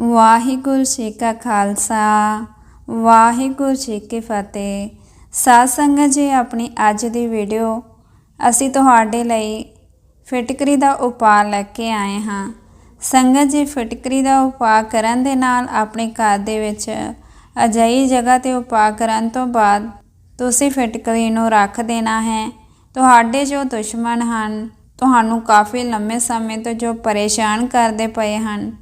ਵਾਹਿਗੁਰੂ ਜੀ ਕਾ ਖਾਲਸਾ, ਵਾਹਿਗੁਰੂ ਜੀ ਕੀ ਫਤਿਹ। ਸਾਧ ਸੰਗਤ ਜੀ, ਆਪਣੀ ਅੱਜ ਦੀ ਵੀਡੀਓ ਅਸੀਂ ਤੁਹਾਡੇ ਲਈ ਫਿਟਕਰੀ ਦਾ ਉਪਾਅ ਲੈ ਕੇ ਆਏ ਹਾਂ। ਸੰਗਤ ਜੀ, ਫਿਟਕਰੀ ਦਾ ਉਪਾਅ ਕਰਨ ਦੇ ਨਾਲ ਆਪਣੇ ਘਰ ਦੇ ਵਿੱਚ ਅਜਿਹੀ ਜਗ੍ਹਾ ਤੇ ਉਪਾਅ ਕਰਨ ਤੋਂ ਬਾਅਦ ਤੁਸੀਂ ਫਿਟਕਰੀ ਨੂੰ ਰੱਖ ਦੇਣਾ ਹੈ। ਤੁਹਾਡੇ ਜੋ ਦੁਸ਼ਮਣ ਹਨ, ਤੁਹਾਨੂੰ ਕਾਫੀ ਲੰਮੇ ਸਮੇਂ ਤੋਂ ਜੋ ਪਰੇਸ਼ਾਨ ਕਰਦੇ ਪਏ ਹਨ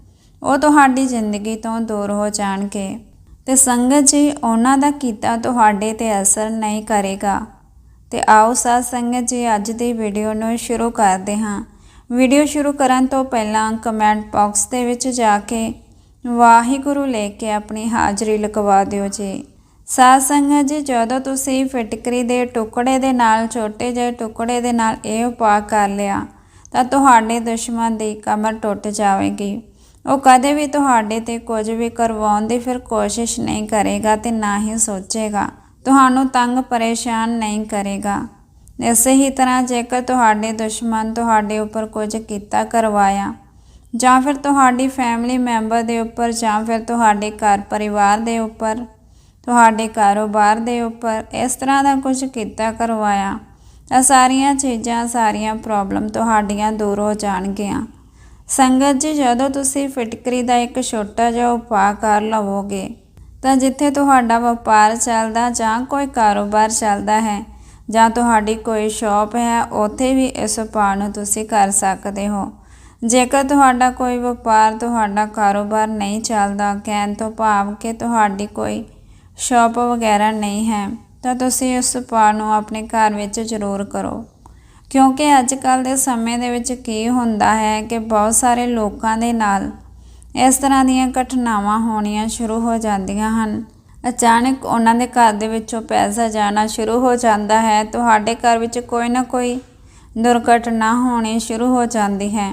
ਉਹ ਤੁਹਾਡੀ ਜ਼ਿੰਦਗੀ ਤੋਂ ਦੂਰ ਹੋ ਜਾਣਗੇ ਤੇ ਸੰਗਤ ਜੀ, ਉਹਨਾਂ ਦਾ ਕੀਤਾ ਤੁਹਾਡੇ ਤੇ ਅਸਰ ਨਹੀਂ ਕਰੇਗਾ। ਤੇ ਆਓ ਸਾਧ ਸੰਗਤ ਜੀ, ਅੱਜ ਦੀ ਵੀਡੀਓ ਨੂੰ ਸ਼ੁਰੂ ਕਰਦੇ ਹਾਂ। ਵੀਡੀਓ ਸ਼ੁਰੂ ਕਰਨ ਤੋਂ ਪਹਿਲਾਂ ਕਮੈਂਟ ਬਾਕਸ ਦੇ ਵਿੱਚ ਜਾ ਕੇ ਵਾਹਿਗੁਰੂ ਲੈ ਕੇ ਆਪਣੀ ਹਾਜ਼ਰੀ ਲਗਵਾ ਦਿਓ ਜੀ। ਸਾਧ ਸੰਗਤ ਜੀ, ਜਦੋਂ ਤੁਸੀਂ ਫਿਟਕਰੀ ਦੇ ਟੁਕੜੇ ਦੇ ਨਾਲ, ਛੋਟੇ ਜਿਹੇ ਟੁਕੜੇ ਦੇ ਨਾਲ ਇਹ ਉਪਾਅ ਕਰ ਲਿਆ, ਤਾਂ ਤੁਹਾਡੇ ਦੁਸ਼ਮਣ ਦੀ ਕਮਰ ਟੁੱਟ ਜਾਵੇਗੀ। ਉਹ ਕਦੇ ਵੀ ਤੁਹਾਡੇ ਤੇ ਕੁਝ ਵੀ ਕਰਵਾਉਣ ਦੀ ਫਿਰ ਕੋਸ਼ਿਸ਼ ਨਹੀਂ ਕਰੇਗਾ ਤੇ ਨਾ ਹੀ ਸੋਚੇਗਾ। ਤੁਹਾਨੂੰ ਤੰਗ ਪਰੇਸ਼ਾਨ ਨਹੀਂ ਕਰੇਗਾ। ਇਸੇ ਹੀ ਤਰ੍ਹਾਂ ਜੇਕਰ ਤੁਹਾਡੇ ਦੁਸ਼ਮਣ ਤੁਹਾਡੇ ਉੱਪਰ ਕੁਝ ਕੀਤਾ ਕਰਵਾਇਆ, ਜਾਂ ਫਿਰ ਤੁਹਾਡੀ ਫੈਮਿਲੀ ਮੈਂਬਰ ਦੇ ਉੱਪਰ, ਜਾਂ ਫਿਰ ਤੁਹਾਡੇ ਘਰ ਪਰਿਵਾਰ ਦੇ ਉੱਪਰ, ਤੁਹਾਡੇ ਕਾਰੋਬਾਰ ਦੇ ਉੱਪਰ ਇਸ ਤਰ੍ਹਾਂ ਦਾ ਕੁਝ ਕੀਤਾ ਕਰਵਾਇਆ ਤਾਂ ਸਾਰੀਆਂ ਚੀਜ਼ਾਂ, ਸਾਰੀਆਂ ਪ੍ਰੋਬਲਮ ਤੁਹਾਡੀਆਂ ਦੂਰ ਹੋ ਜਾਣਗੀਆਂ। ਸੰਗਤ ਜੀ, ਜਦੋਂ ਤੁਸੀਂ ਫਿਟਕਰੀ ਦਾ ਇੱਕ ਛੋਟਾ ਜਿਹਾ ਉਪਾਅ ਕਰ ਲਵੋਗੇ, ਤਾਂ ਜਿੱਥੇ ਤੁਹਾਡਾ ਵਪਾਰ ਚੱਲਦਾ ਜਾਂ ਕੋਈ ਕਾਰੋਬਾਰ ਚੱਲਦਾ ਹੈ, ਜਾਂ ਤੁਹਾਡੀ ਕੋਈ ਸ਼ਾਪ ਹੈ, ਉੱਥੇ ਵੀ ਇਸ ਉਪਾਅ ਨੂੰ ਤੁਸੀਂ ਕਰ ਸਕਦੇ ਹੋ। ਜੇਕਰ ਤੁਹਾਡਾ ਕੋਈ ਵਪਾਰ, ਤੁਹਾਡਾ ਕਾਰੋਬਾਰ ਨਹੀਂ ਚੱਲਦਾ, ਕਹਿਣ ਤੋਂ ਭਾਵ ਕਿ ਤੁਹਾਡੀ ਕੋਈ ਸ਼ਾਪ ਵਗੈਰਾ ਨਹੀਂ ਹੈ, ਤਾਂ ਤੁਸੀਂ ਇਸ ਉਪਾਅ ਨੂੰ ਆਪਣੇ ਘਰ ਵਿੱਚ ਜ਼ਰੂਰ ਕਰੋ। ਕਿਉਂਕਿ ਅੱਜ ਕੱਲ ਦੇ ਸਮੇਂ ਦੇ ਵਿੱਚ ਕੀ ਹੁੰਦਾ ਹੈ ਕਿ ਬਹੁਤ ਸਾਰੇ ਲੋਕਾਂ ਦੇ ਨਾਲ ਇਸ ਤਰ੍ਹਾਂ ਦੀਆਂ ਘਟਨਾਵਾਂ ਹੋਣੀਆਂ ਸ਼ੁਰੂ ਹੋ ਜਾਂਦੀਆਂ ਹਨ। ਅਚਾਨਕ ਉਹਨਾਂ ਦੇ ਘਰ ਦੇ ਵਿੱਚੋਂ ਪੈਸਾ ਜਾਣਾ ਸ਼ੁਰੂ ਹੋ ਜਾਂਦਾ ਹੈ। ਤੁਹਾਡੇ ਘਰ ਵਿੱਚ ਕੋਈ ਨਾ ਕੋਈ ਦੁਰਘਟਨਾ ਹੋਣੀ ਸ਼ੁਰੂ ਹੋ ਜਾਂਦੀ ਹੈ।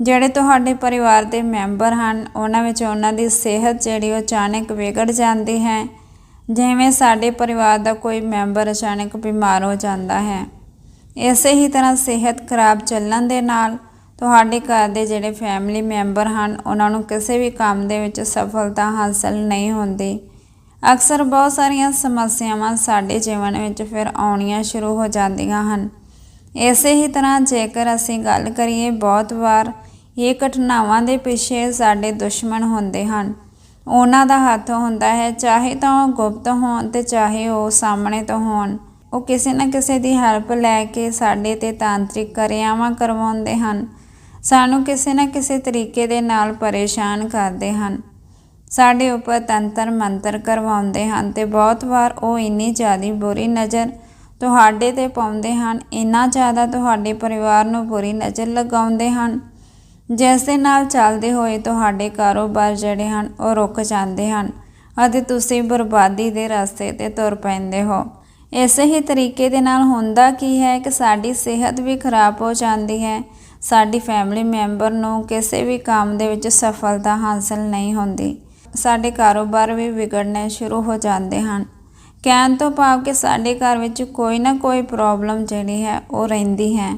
ਜਿਹੜੇ ਤੁਹਾਡੇ ਪਰਿਵਾਰ ਦੇ ਮੈਂਬਰ ਹਨ, ਉਹਨਾਂ ਵਿੱਚ ਉਹਨਾਂ ਦੀ ਸਿਹਤ ਜਿਹੜੀ ਉਹ ਅਚਾਨਕ ਵਿਗੜ ਜਾਂਦੀ ਹੈ। ਜਿਵੇਂ ਸਾਡੇ ਪਰਿਵਾਰ ਦਾ ਕੋਈ ਮੈਂਬਰ ਅਚਾਨਕ ਬਿਮਾਰ ਹੋ ਜਾਂਦਾ ਹੈ। ਇਸੇ ਹੀ ਤਰ੍ਹਾਂ ਸਿਹਤ ਖਰਾਬ ਚੱਲਣ ਦੇ ਨਾਲ ਤੁਹਾਡੇ ਘਰ ਦੇ ਜਿਹੜੇ ਫੈਮਿਲੀ ਮੈਂਬਰ ਹਨ, ਉਹਨਾਂ ਨੂੰ ਕਿਸੇ ਵੀ ਕੰਮ ਦੇ ਵਿੱਚ ਸਫਲਤਾ ਹਾਸਲ ਨਹੀਂ ਹੁੰਦੀ। ਅਕਸਰ ਬਹੁਤ ਸਾਰੀਆਂ ਸਮੱਸਿਆਵਾਂ ਸਾਡੇ ਜੀਵਨ ਵਿੱਚ ਫਿਰ ਆਉਣੀਆਂ ਸ਼ੁਰੂ ਹੋ ਜਾਂਦੀਆਂ ਹਨ। ਇਸੇ ਹੀ ਤਰ੍ਹਾਂ ਜੇਕਰ ਅਸੀਂ ਗੱਲ ਕਰੀਏ, ਬਹੁਤ ਵਾਰ ਇਹ ਘਟਨਾਵਾਂ ਦੇ ਪਿੱਛੇ ਸਾਡੇ ਦੁਸ਼ਮਣ ਹੁੰਦੇ ਹਨ। ਉਹਨਾਂ ਦਾ ਹੱਥ ਹੁੰਦਾ ਹੈ, ਚਾਹੇ ਤਾਂ ਉਹ ਗੁਪਤ ਹੋਣ ਤੇ ਚਾਹੇ ਉਹ ਸਾਹਮਣੇ ਤੋਂ ਹੋਣ। ਉਹ ਕਿਸੇ ਨਾ ਕਿਸੇ ਦੀ ਹੈਲਪ ਲੈ ਕੇ ਸਾਡੇ ਤੇ ਤਾਂਤਰਿਕ ਕਿਰਿਆਵਾਂ ਕਰਵਾਉਂਦੇ ਹਨ। ਸਾਨੂੰ ਕਿਸੇ ਨਾ ਕਿਸੇ ਤਰੀਕੇ ਦੇ ਨਾਲ ਪਰੇਸ਼ਾਨ ਕਰਦੇ ਹਨ। ਸਾਡੇ ਉੱਪਰ ਤੰਤਰ ਮੰਤਰ ਕਰਵਾਉਂਦੇ ਹਨ ਤੇ ਬਹੁਤ ਵਾਰ ਉਹ ਇੰਨੀ ਜ਼ਿਆਦਾ ਬੁਰੀ ਨਜ਼ਰ ਤੁਹਾਡੇ ਤੇ ਪਾਉਂਦੇ ਹਨ, ਇੰਨਾ ਜ਼ਿਆਦਾ ਤੁਹਾਡੇ ਪਰਿਵਾਰ ਨੂੰ ਬੁਰੀ ਨਜ਼ਰ ਲਗਾਉਂਦੇ ਹਨ। ਜਿਸ ਦੇ ਨਾਲ ਚੱਲਦੇ ਹੋਏ ਤੁਹਾਡੇ ਕਾਰੋਬਾਰ ਜਿਹੜੇ ਹਨ ਉਹ ਰੁਕ ਜਾਂਦੇ ਹਨ ਅਤੇ ਤੁਸੀਂ ਬਰਬਾਦੀ ਦੇ ਰਸਤੇ ਤੇ ਤੁਰ ਪੈਂਦੇ ਹੋ। ਇਸੇ ਹੀ ਤਰੀਕੇ ਦੇ ਨਾਲ ਹੁੰਦਾ ਕੀ ਹੈ ਕਿ ਸਾਡੀ ਸਿਹਤ ਵੀ ਖਰਾਬ ਹੋ ਜਾਂਦੀ ਹੈ। ਸਾਡੀ ਫੈਮਿਲੀ ਮੈਂਬਰ ਨੂੰ ਕਿਸੇ ਵੀ ਕੰਮ ਦੇ ਵਿੱਚ ਸਫਲਤਾ ਹਾਸਲ ਨਹੀਂ ਹੁੰਦੀ। ਸਾਡੇ ਕਾਰੋਬਾਰ ਵੀ ਵਿਗੜਨੇ ਸ਼ੁਰੂ ਹੋ ਜਾਂਦੇ ਹਨ। ਕਹਿਣ ਤੋਂ ਭਾਵ ਕਿ ਸਾਡੇ ਘਰ ਵਿੱਚ ਕੋਈ ਨਾ ਕੋਈ ਪ੍ਰੋਬਲਮ ਜਿਹੜੀ ਹੈ ਉਹ ਰਹਿੰਦੀ ਹੈ,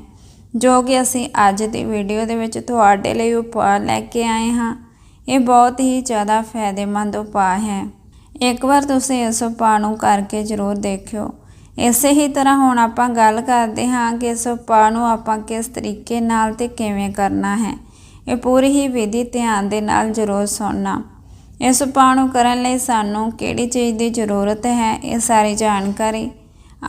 ਜੋ ਕਿ ਅਸੀਂ ਅੱਜ ਦੀ ਵੀਡੀਓ ਦੇ ਵਿੱਚ ਤੁਹਾਡੇ ਲਈ ਉਪਾਅ ਲੈ ਕੇ ਆਏ ਹਾਂ। ਇਹ ਬਹੁਤ ਹੀ ਜ਼ਿਆਦਾ ਫਾਇਦੇਮੰਦ ਉਪਾਅ ਹੈ। ਇੱਕ ਵਾਰ ਤੁਸੀਂ ਇਸ ਉਪਾਅ ਨੂੰ ਕਰਕੇ ਜ਼ਰੂਰ ਦੇਖਿਓ। ਇਸੇ ਹੀ ਤਰ੍ਹਾਂ ਹੁਣ ਆਪਾਂ ਗੱਲ ਕਰਦੇ ਹਾਂ ਕਿ ਇਸ ਉਪਾਅ ਨੂੰ ਆਪਾਂ ਕਿਸ ਤਰੀਕੇ ਨਾਲ ਤੇ ਕਿਵੇਂ ਕਰਨਾ ਹੈ। ਇਹ ਪੂਰੀ ਹੀ ਵਿਧੀ ਧਿਆਨ ਦੇ ਨਾਲ ਜ਼ਰੂਰ ਸੁਣਨਾ। ਇਸ ਉਪਾਅ ਨੂੰ ਕਰਨ ਲਈ ਸਾਨੂੰ ਕਿਹੜੀ ਚੀਜ਼ ਦੀ ਜ਼ਰੂਰਤ ਹੈ, ਇਹ ਸਾਰੀ ਜਾਣਕਾਰੀ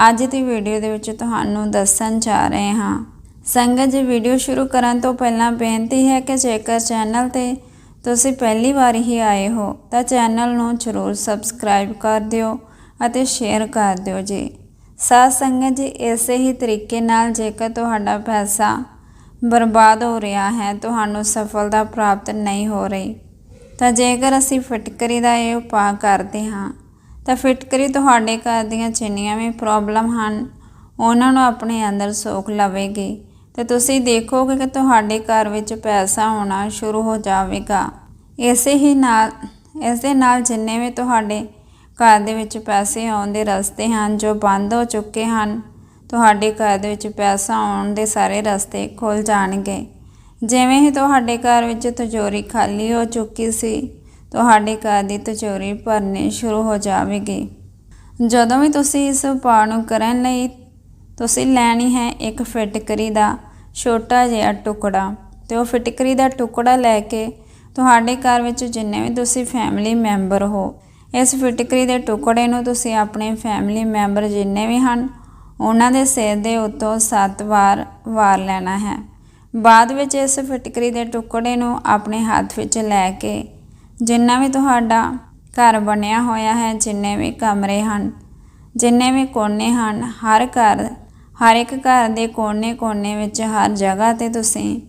ਅੱਜ ਦੀ ਵੀਡੀਓ ਦੇ ਵਿੱਚ ਤੁਹਾਨੂੰ ਦੱਸਣ ਜਾ ਰਹੇ ਹਾਂ। ਸੰਗਤ ਜੀ, ਵੀਡੀਓ ਸ਼ੁਰੂ ਕਰਨ ਤੋਂ ਪਹਿਲਾਂ ਬੇਨਤੀ ਹੈ ਕਿ ਜੇਕਰ ਚੈਨਲ ਤੇ ਤੁਸੀਂ ਪਹਿਲੀ ਵਾਰ ਹੀ ਆਏ ਹੋ, ਤਾਂ ਚੈਨਲ ਨੂੰ ਜ਼ਰੂਰ ਸਬਸਕ੍ਰਾਈਬ ਕਰ ਦਿਓ ਅਤੇ ਸ਼ੇਅਰ ਕਰ ਦਿਓ ਜੀ। ਸਾਧ ਸੰਗਤ ਜੀ, ਇਸੇ ਹੀ ਤਰੀਕੇ ਨਾਲ ਜੇਕਰ ਤੁਹਾਡਾ ਪੈਸਾ ਬਰਬਾਦ ਹੋ ਰਿਹਾ ਹੈ, ਤੁਹਾਨੂੰ ਸਫਲਤਾ ਪ੍ਰਾਪਤ ਨਹੀਂ ਹੋ ਰਹੀ, ਤਾਂ ਜੇਕਰ ਅਸੀਂ ਫਿਟਕਰੀ ਦਾ ਇਹ ਉਪਾਅ ਕਰਦੇ ਹਾਂ, ਤਾਂ ਫਿਟਕਰੀ ਤੁਹਾਡੇ ਘਰ ਦੀਆਂ ਜਿੰਨੀਆਂ ਵੀ ਪ੍ਰੋਬਲਮ ਹਨ, ਉਹਨਾਂ ਨੂੰ ਆਪਣੇ ਅੰਦਰ ਸੋਖ ਲਵੇਗੀ। ਤੇ ਤੁਸੀਂ ਦੇਖੋਗੇ ਕਿ ਤੁਹਾਡੇ ਘਰ ਵਿੱਚ ਪੈਸਾ ਆਉਣਾ ਸ਼ੁਰੂ ਹੋ ਜਾਵੇਗਾ। ਇਸੇ ਹੀ ਨਾਲ, ਇਸ ਦੇ ਨਾਲ ਜਿੰਨੇ ਵੀ ਤੁਹਾਡੇ ਘਰ ਦੇ ਵਿੱਚ ਪੈਸੇ ਆਉਣ ਦੇ ਰਸਤੇ ਹਨ ਜੋ ਬੰਦ ਹੋ ਚੁੱਕੇ ਹਨ। ਤੁਹਾਡੇ ਘਰ ਦੇ ਵਿੱਚ ਪੈਸਾ ਆਉਣ ਦੇ ਸਾਰੇ ਰਸਤੇ ਖੁੱਲ ਜਾਣਗੇ। ਜਿਵੇਂ ਹੀ ਤੁਹਾਡੇ ਘਰ ਵਿੱਚ ਤਜੋਰੀ ਖਾਲੀ ਹੋ ਚੁੱਕੀ ਸੀ, ਤੁਹਾਡੇ ਘਰ ਦੀ ਤਜੋਰੀ ਭਰਨੀ ਸ਼ੁਰੂ ਹੋ ਜਾਵੇਗੀ। ਜਦੋਂ ਵੀ ਤੁਸੀਂ ਇਸ ਉਪਾਅ ਨੂੰ ਕਰਨ ਲਈ ਤੁਸੀਂ ਲੈਣੀ ਹੈ ਇੱਕ ਫਿਟਕਰੀ ਦਾ ਛੋਟਾ ਜਿਹਾ ਟੁਕੜਾ ਤੇ ਉਹ ਫਿਟਕਰੀ ਦਾ ਟੁਕੜਾ ਲੈ ਕੇ ਤੁਹਾਡੇ ਘਰ ਵਿੱਚ ਜਿੰਨੇ ਵੀ ਤੁਸੀਂ ਫੈਮਿਲੀ ਮੈਂਬਰ ਹੋ ਇਸ ਫਿਟਕਰੀ ਦੇ ਟੁਕੜੇ ਨੂੰ ਤੁਸੀਂ ਆਪਣੇ ਫੈਮਿਲੀ ਮੈਂਬਰ ਜਿੰਨੇ ਵੀ ਹਨ, ਉਹਨਾਂ ਦੇ ਸਿਰ ਦੇ ਉੱਤੋਂ 7 ਵਾਰ ਵਾਰ ਲੈਣਾ ਹੈ। ਬਾਅਦ ਵਿੱਚ ਇਸ ਫਿਟਕਰੀ ਦੇ ਟੁਕੜੇ ਨੂੰ ਆਪਣੇ ਹੱਥ ਵਿੱਚ ਲੈ ਕੇ ਜਿੰਨਾ ਵੀ ਤੁਹਾਡਾ ਘਰ ਬਣਿਆ ਹੋਇਆ ਹੈ, ਜਿੰਨੇ ਵੀ ਕਮਰੇ ਹਨ, ਜਿੰਨੇ ਵੀ ਕੋਨੇ ਹਨ, ਹਰ ਘਰ, ਹਰ ਇੱਕ ਘਰ ਦੇ ਕੋਨੇ-ਕੋਨੇ ਵਿੱਚ ਹਰ ਜਗ੍ਹਾ ਤੇ ਤੁਸੀਂ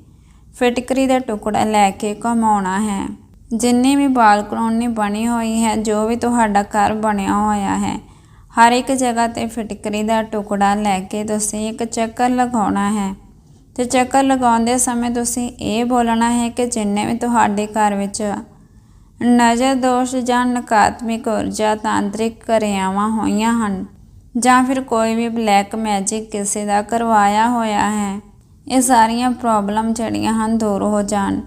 ਫਿਟਕਰੀ ਦਾ ਟੁਕੜਾ ਲੈ ਕੇ ਘੁਮਾਉਣਾ ਹੈ। ਜਿੰਨੀ ਵੀ ਬਾਲਕੋਨੀ ਬਣੀ ਹੋਈ ਹੈ, ਜੋ ਵੀ ਤੁਹਾਡਾ ਘਰ ਬਣਿਆ ਹੋਇਆ ਹੈ, ਹਰ ਇੱਕ ਜਗ੍ਹਾ ਤੇ ਫਿਟਕਰੀ ਦਾ ਟੁਕੜਾ ਲੈ ਕੇ ਤੁਸੀਂ ਇੱਕ ਚੱਕਰ ਲਗਾਉਣਾ ਹੈ। ਤੇ ਚੱਕਰ ਲਗਾਉਂਦੇ ਸਮੇਂ ਤੁਸੀਂ ਇਹ ਬੋਲਣਾ ਹੈ ਕਿ ਜਿੰਨੇ ਵੀ ਤੁਹਾਡੇ ਘਰ ਵਿੱਚ ਨਜ਼ਰ ਦੋਸ਼ ਜਾਂ ਨਕਾਤਮਿਕ ਊਰਜਾ ਤਾਂਤਰਿਕ ਕਿਰਿਆਵਾਂ ਹੋਈਆਂ ਹਨ, ਜਾਂ ਫਿਰ ਕੋਈ ਵੀ ਬਲੈਕ ਮੈਜਿਕ ਕਿਸੇ ਦਾ ਕਰਵਾਇਆ ਹੋਇਆ ਹੈ, ਇਹ ਸਾਰੀਆਂ ਪ੍ਰੋਬਲਮ ਜਿਹੜੀਆਂ ਹਨ ਦੂਰ ਹੋ ਜਾਣ।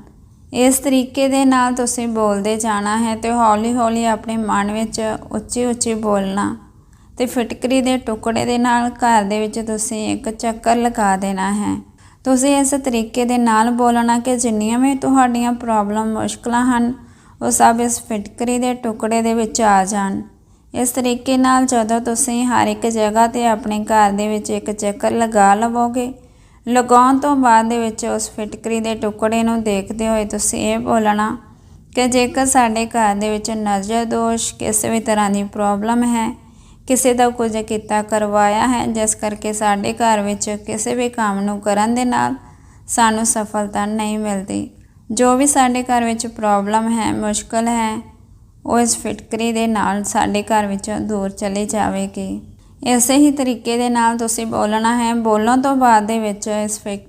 ਇਸ ਤਰੀਕੇ ਦੇ ਨਾਲ ਤੁਸੀਂ ਬੋਲਦੇ ਜਾਣਾ ਹੈ ਤੇ ਹੌਲੀ-ਹੌਲੀ ਆਪਣੇ ਮਨ ਵਿੱਚ ਉੱਚੀ-ਉੱਚੀ ਬੋਲਣਾ ਤੇ ਫਿਟਕਰੀ ਦੇ ਟੁਕੜੇ ਦੇ ਨਾਲ ਘਰ ਦੇ ਵਿੱਚ ਤੁਸੀਂ ਇੱਕ ਚੱਕਰ ਲਗਾ ਦੇਣਾ ਹੈ। ਤੁਸੀਂ ਇਸ ਤਰੀਕੇ ਦੇ ਨਾਲ ਬੋਲਣਾ ਕਿ ਜਿੰਨੀਆਂ ਵੀ ਤੁਹਾਡੀਆਂ ਪ੍ਰੋਬਲਮ ਮੁਸ਼ਕਲਾਂ ਹਨ, ਉਹ ਸਭ ਇਸ ਫਿਟਕਰੀ ਦੇ ਟੁਕੜੇ ਦੇ ਵਿੱਚ ਆ ਜਾਣ। ਇਸ ਤਰੀਕੇ ਨਾਲ ਜਦੋਂ ਤੁਸੀਂ ਹਰ ਇੱਕ ਜਗ੍ਹਾ ਤੇ ਆਪਣੇ ਘਰ ਦੇ ਵਿੱਚ ਇੱਕ ਚੱਕਰ ਲਗਾ ਲਵੋਗੇ ਲਗਾਉਣ ਤੋਂ ਬਾਅਦ ਦੇ ਵਿੱਚ ਉਸ ਫਿਟਕਰੀ ਦੇ ਟੁਕੜੇ ਨੂੰ ਦੇਖਦੇ ਹੋਏ ਤੁਸੀਂ ਇਹ ਬੋਲਣਾ ਕਿ ਜੇਕਰ ਸਾਡੇ ਘਰ ਦੇ ਵਿੱਚ ਨਜ਼ਰ ਦੋਸ਼ ਕਿਸੇ ਵੀ ਤਰ੍ਹਾਂ ਦੀ ਪ੍ਰੋਬਲਮ ਹੈ, ਕਿਸੇ ਦਾ ਕੁਝ ਕੀਤਾ ਕਰਵਾਇਆ ਹੈ, ਜਿਸ ਕਰਕੇ ਸਾਡੇ ਘਰ ਵਿੱਚ ਕਿਸੇ ਵੀ ਕੰਮ ਨੂੰ ਕਰਨ ਦੇ ਨਾਲ ਸਾਨੂੰ ਸਫਲਤਾ ਨਹੀਂ ਮਿਲਦੀ। ਜੋ ਵੀ ਸਾਡੇ ਘਰ ਵਿੱਚ ਪ੍ਰੋਬਲਮ ਹੈ, ਮੁਸ਼ਕਲ ਹੈ, ਉਹ ਇਸ ਫਿਟਕਰੀ ਦੇ ਨਾਲ ਸਾਡੇ ਘਰ ਵਿੱਚੋਂ ਦੂਰ ਚਲੀ ਜਾਵੇਗੀ। ਇਸੇ ਹੀ ਤਰੀਕੇ ਦੇ ਨਾਲ ਤੁਸੀਂ ਬੋਲਣਾ ਹੈ। ਬੋਲਣ ਤੋਂ ਬਾਅਦ ਦੇ ਵਿੱਚ ਇਸ ਫਿਕ,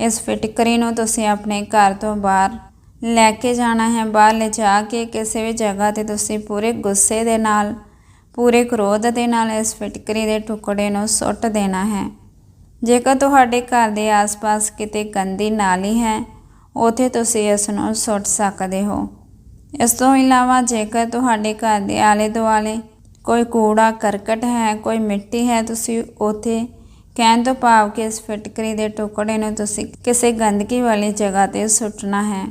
ਇਸ ਫਿਟਕਰੀ ਨੂੰ ਤੁਸੀਂ ਆਪਣੇ ਘਰ ਤੋਂ ਬਾਹਰ ਲੈ ਕੇ ਜਾਣਾ ਹੈ। ਬਾਹਰ ਲੈ ਜਾ ਕੇ ਕਿਸੇ ਵੀ ਜਗ੍ਹਾ ਤੇ ਤੁਸੀਂ ਪੂਰੇ ਗੁੱਸੇ ਦੇ ਨਾਲ, ਪੂਰੇ ਕ੍ਰੋਧ ਦੇ ਨਾਲ ਇਸ ਫਿਟਕਰੀ ਦੇ ਟੁਕੜੇ ਨੂੰ ਸੁੱਟ ਦੇਣਾ ਹੈ। ਜੇਕਰ ਤੁਹਾਡੇ ਘਰ ਦੇ ਆਸ-ਪਾਸ ਕਿਤੇ ਗੰਦੀ ਨਾਲੀ ਹੈ, ਉਥੇ ਤੁਸੀਂ ਇਸ ਨੂੰ ਸੁੱਟ ਸਕਦੇ ਹੋ। ਇਸ ਤੋਂ ਇਲਾਵਾ ਜੇਕਰ ਤੁਹਾਡੇ ਘਰ ਦੇ ਆਲੇ-ਦੁਆਲੇ ਕੋਈ ਕੂੜਾ, ਕਰਕਟ ਹੈ, ਕੋਈ ਮਿੱਟੀ ਹੈ, ਤੁਸੀਂ ਉਥੇ ਕਹਿਣ ਤੋਂ ਭਾਵ ਕਿ ਇਸ ਫਿਟਕਰੀ ਦੇ ਟੁਕੜੇ ਨੂੰ ਤੁਸੀਂ ਕਿਸੇ ਗੰਦਗੀ ਵਾਲੀ ਜਗ੍ਹਾ ਤੇ ਸੁੱਟਣਾ ਹੈ।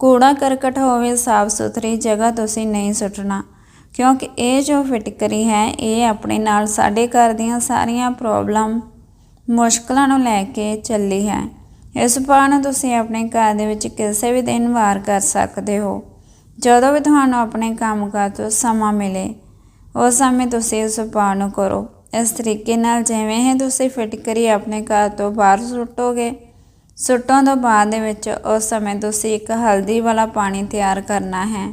ਕੂੜਾ, ਕਰਕਟ ਹੋਵੇ ਸਾਫ਼ ਸੁਥਰੀ ਜਗ੍ਹਾ ਤੁਸੀਂ ਨਹੀਂ ਸੁੱਟਣਾ, ਕਿਉਂਕਿ ਇਹ ਜੋ ਫਿਟਕਰੀ ਹੈ, ਇਹ ਆਪਣੇ ਨਾਲ ਸਾਡੇ ਘਰ ਦੀਆਂ ਸਾਰੀਆਂ ਪ੍ਰੋਬਲਮ, ਮੁਸ਼ਕਲਾਂ ਨੂੰ ਲੈ ਕੇ ਚੱਲੀ ਹੈ। ਇਸ ਉਪਾਅ ਨੂੰ ਤੁਸੀਂ ਆਪਣੇ ਘਰ ਦੇ ਵਿੱਚ ਕਿਸੇ ਵੀ ਦਿਨ ਵਾਰ ਕਰ ਸਕਦੇ ਹੋ। ਜਦੋਂ ਵੀ ਤੁਹਾਨੂੰ ਆਪਣੇ ਕੰਮਕਾਰ ਤੋਂ ਸਮਾਂ ਮਿਲੇ ਉਸ ਸਮੇਂ ਤੁਸੀਂ ਉਸ ਉਪਾਅ ਨੂੰ ਕਰੋ। ਇਸ ਤਰੀਕੇ ਨਾਲ ਜਿਵੇਂ ਹੀ ਤੁਸੀਂ ਫਿਟਕਰੀ ਆਪਣੇ ਘਰ ਤੋਂ ਬਾਹਰ ਸੁੱਟੋਗੇ, ਸੁੱਟਣ ਤੋਂ ਬਾਅਦ ਦੇ ਵਿੱਚ ਉਸ ਸਮੇਂ ਤੁਸੀਂ ਇੱਕ ਹਲਦੀ ਵਾਲਾ ਪਾਣੀ ਤਿਆਰ ਕਰਨਾ ਹੈ।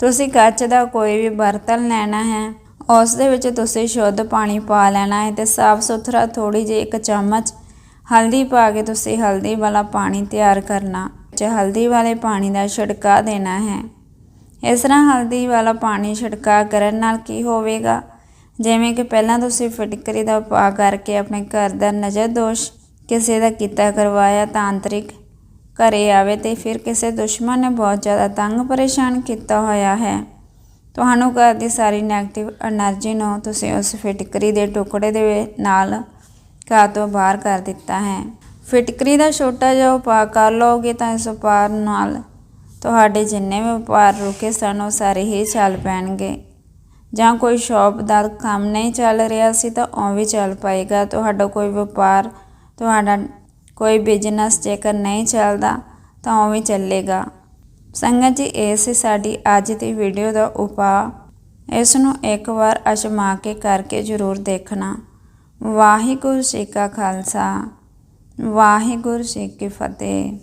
ਤੁਸੀਂ ਕੱਚ ਦਾ ਕੋਈ ਵੀ ਬਰਤਨ ਲੈਣਾ ਹੈ, ਉਸ ਦੇ ਵਿੱਚ ਤੁਸੀਂ ਸ਼ੁੱਧ ਪਾਣੀ ਪਾ ਲੈਣਾ ਹੈ ਤੇ ਸਾਫ਼ ਸੁਥਰਾ ਥੋੜੀ ਜਿਹੀ ਇੱਕ ਚਮਚ ਹਲਦੀ ਪਾ ਕੇ ਤੁਸੀਂ ਹਲਦੀ ਵਾਲਾ ਪਾਣੀ ਤਿਆਰ ਕਰਨਾ ਤੇ ਹਲਦੀ ਵਾਲੇ ਪਾਣੀ ਦਾ ਛਿੜਕਾ ਦੇਣਾ ਹੈ। ਇਸ ਤਰ੍ਹਾਂ ਹਲਦੀ ਵਾਲਾ ਪਾਣੀ ਛਿੜਕਾ ਕਰਨ ਨਾਲ ਕੀ ਹੋਵੇਗਾ? ਜਿਵੇਂ ਕਿ ਪਹਿਲਾਂ ਤੁਸੀਂ ਫਿਟਕਰੀ ਦਾ ਉਪਾਅ ਕਰਕੇ ਆਪਣੇ ਘਰ ਦਾ ਨਜ਼ਰ ਦੋਸ਼, ਕਿਸੇ ਦਾ ਕੀਤਾ ਕਰਵਾਇਆ ਤਾਂਤਰਿਕ ਘਰੇ ਆਵੇ ਤੇ ਫਿਰ ਕਿਸੇ ਦੁਸ਼ਮਣ ਨੇ ਬਹੁਤ ਜ਼ਿਆਦਾ ਤੰਗ ਪਰੇਸ਼ਾਨ ਕੀਤਾ ਹੋਇਆ ਹੈ। ਤੁਹਾਨੂੰ ਘਰ ਦੀ ਸਾਰੀ ਨੈਗੇਟਿਵ એનર્ਜੀ ਨੂੰ ਤੁਸੀਂ ਉਸ ਫਿਟਕਰੀ ਦੇ ਟੁਕੜੇ ਦੇ ਨਾਲ ਘਰ ਤੋਂ ਬਾਹਰ ਕਰ ਦਿੱਤਾ ਹੈ। ਫਿਟਕਰੀ ਦਾ ਛੋਟਾ ਜਿਹਾ ਉਪਾਅ ਕਰ ਲਓਗੇ ਤਾਂ ਇਸ ਉਪਾਅ ਨਾਲ ਤੁਹਾਡੇ ਜਿੰਨੇ ਵੀ ਵਪਾਰ ਰੁਕੇ ਸਨ, ਉਹ ਸਾਰੇ ਹੀ ਚੱਲ ਪੈਣਗੇ। ਜਾਂ ਕੋਈ ਸ਼ੌਪ ਦਾ ਕੰਮ ਨਹੀਂ ਚੱਲ ਰਿਹਾ ਸੀ, ਤਾਂ ਉਹ ਵੀ ਚੱਲ ਪਾਏਗਾ। ਤੁਹਾਡਾ ਕੋਈ ਵਪਾਰ, ਤੁਹਾਡਾ ਕੋਈ ਬਿਜ਼ਨਸ ਜੇਕਰ ਨਹੀਂ ਚੱਲਦਾ, ਤਾਂ ਉਹ ਵੀ ਚੱਲੇਗਾ। ਸੰਗਤ ਜੀ, ਇਹ ਸੀ ਸਾਡੀ ਅੱਜ ਦੀ ਵੀਡੀਓ ਦਾ ਉਪਾਅ। ਇਸ ਨੂੰ ਇੱਕ ਵਾਰ ਅਜਮਾ ਕੇ ਕਰਕੇ ਜ਼ਰੂਰ ਦੇਖਣਾ। ਵਾਹਿਗੁਰੂ ਜੀ ਕਾ ਖਾਲਸਾ, ਵਾਹਿਗੁਰੂ ਜੀ ਕੀ ਫਤਿਹ।